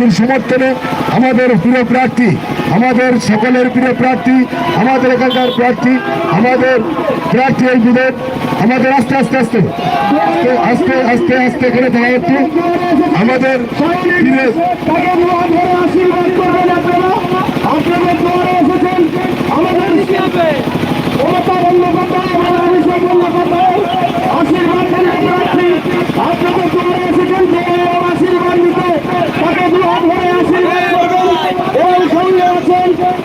প্রার্থীর সমর্থনে আমাদের প্রিয় প্রার্থী আমাদের সকলের প্রিয় প্রার্থী আমাদের এখানকার প্রার্থী আমাদের প্রার্থী এই বিদেশ আমাদের আস্তে আস্তে আস্তে আস্তে আস্তে আস্তে করে দেওয়া হচ্ছে আমাদের প্রিয় তাকে দোয়া ধরে আশীর্বাদ করবেন আপনারা আপনাদের দোয়ারে এসেছেন আমাদের মমতা বন্দ্যোপাধ্যায় এবং অভিষেক বন্দ্যোপাধ্যায় আশীর্বাদ করে প্রার্থী আপনাদের দোয়ারে এসেছেন যে আশীর্বাদ নিতে তাকে দোয়া ধরে আশীর্বাদ করবেন এবং সঙ্গে আছেন আমাদের সকলের প্রিয় নেতা আমাদের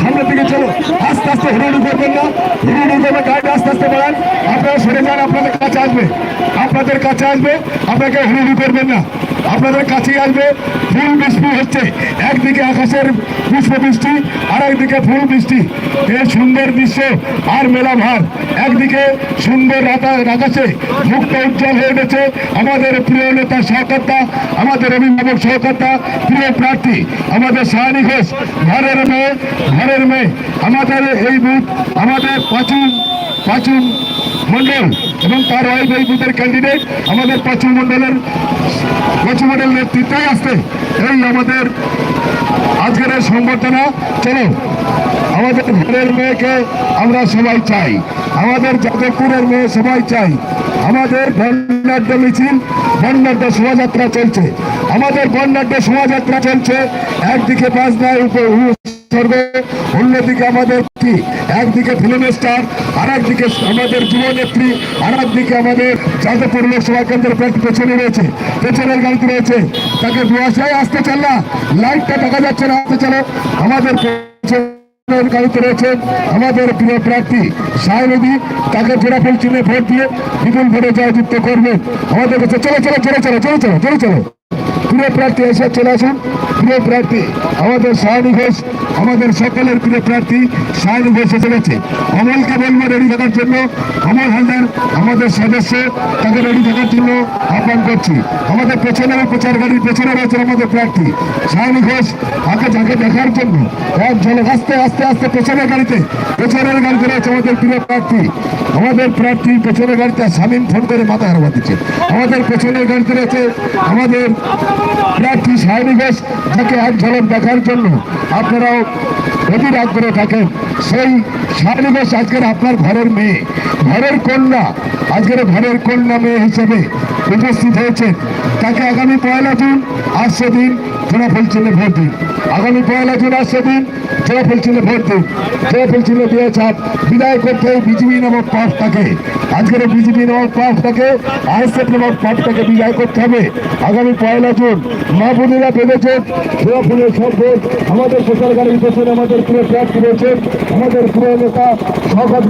সামনের দিকে চলো। আস্তে আস্তে হুড়ুড়ি করবেন না। হুড়ুড়ি করবে গাড়িটা আস্তে আস্তে বাড়ান। আপনারা সরে যান, আপনাদের কাছে আসবে। আপনাদের কাছে আসবে, আপনাকে হুড়ুড়ি করবেন না। আপনাদের কাছেই আসবে। ফুল বৃষ্টি হচ্ছে। একদিকে আকাশের পুষ্প বৃষ্টি আর একদিকে ফুল বৃষ্টি। এই সুন্দর দৃশ্য আর মেলা ভার একদিকে সুন্দর রাতা- আকাশে মুক্ত উজ্জ্বল হয়ে উঠেছে আমাদের প্রিয় নেতা সহকর্তা, আমাদের অভিভাবক সহকর্তা, প্রিয় প্রার্থী, আমাদের সাহানি ঘোষ, ঘরের মেয়ে ঘরের মেয়ে। আমাদের এই বুথ, আমাদের পাঁচু পাঁচু মন্ডল এবং তার ওয়াইফ এই ক্যান্ডিডেট আমাদের পাঁচু মন্ডলের, পাঁচু মন্ডল নেতৃত্বে আসতে এই আমাদের আজকের এই সংবর্ধনা। চলো, আমাদের ঘরের মেয়েকে আমরা সবাই চাই, আমাদের যাদবপুরের মেয়ে সবাই চাই, আমাদের বর্ণাঢ্য মিছিল, বর্ণাঢ্য শোভাযাত্রা চলছে, আমাদের বর্ণাঢ্য শোভাযাত্রা চলছে, একদিকে পাঁচ বাজনায় উপর উৎসর্গ অন্যদিকে আমাদের একদিকে ফিল্ম স্টার আর একদিকে আমাদের যুবনেত্রী আর একদিকে আমাদের যাদবপুর লোকসভা কেন্দ্রের পেছনে রয়েছে, পেছনের গাড়িতে রয়েছে। তাকে দুয়াশায় আসতে চাল না। লাইটটা দেখা যাচ্ছে না, আসতে চলো আমাদের গাড়িতে রয়েছে আমাদের প্রিয় প্রার্থী সায়নদী তাকে জোড়াফুল চিহ্নে ভোট দিয়ে বিপুল ভোটে জয়যুক্ত করবে আমাদের কাছে চলো চলো চলো চলো চলো চলো চলো চলো। প্রিয় প্রার্থী এসে চলে আসুন। প্রিয় প্রার্থী, আমাদের সায়নী ঘোষ, আমাদের সকলের প্রিয় প্রার্থী সায়নী ঘোষ এসে গেছে। অমলকে বলব রেডি থাকার জন্য। অমল হালদার, আমাদের সদস্য, তাকে রেডি থাকার জন্য আহ্বান করছি। আমাদের পেছনের প্রচার গাড়ির পেছনে রয়েছে আমাদের প্রার্থী সায়নী ঘোষ। আগে যাকে দেখার জন্য এক আস্তে আস্তে আস্তে পেছনের গাড়িতে পেছনের গাড়িতে রয়েছে আমাদের প্রিয় প্রার্থী। আমাদের প্রার্থী পেছনের গাড়িতে স্বামীন ফোন করে মাথা হারবা দিচ্ছে। আমাদের পেছনের গাড়িতে রয়েছে আমাদের প্রার্থী সায়নী থেকে এক ঝলক দেখার জন্য আপনারাও অধীর আগ্রহ থাকেন। সেই ঘোষ আজকের আপনার ঘরের মেয়ে, ঘরের কন্যা, আজকের ঘরের কন্যা মেয়ে হিসেবে উপস্থিত হয়েছেন। তাকে আগামী পয়লা জুন আসছে দিন ফলাফল চিহ্নে ভোট দিন। আগামী পয়লা জুন আসছে দিন ফলাফল চিহ্নে ভোট দিন। ফলাফল চিহ্নে দিয়ে চাপ। বিদায় করতে বিজেপি নামক পাপটাকে। আজকের বিজেপি নামক পাপটাকে, আইএসএফ নামক পাপটাকে বিদায় করতে হবে। আগামী পয়লা জুন মা বোনেরা বেঁধেছে ফলাফলের সব ভোট আমাদের প্রচার গাড়ির পেছনে আমাদের প্রিয় প্রার্থী রয়েছে। আমাদের প্রিয় নেতা শওকত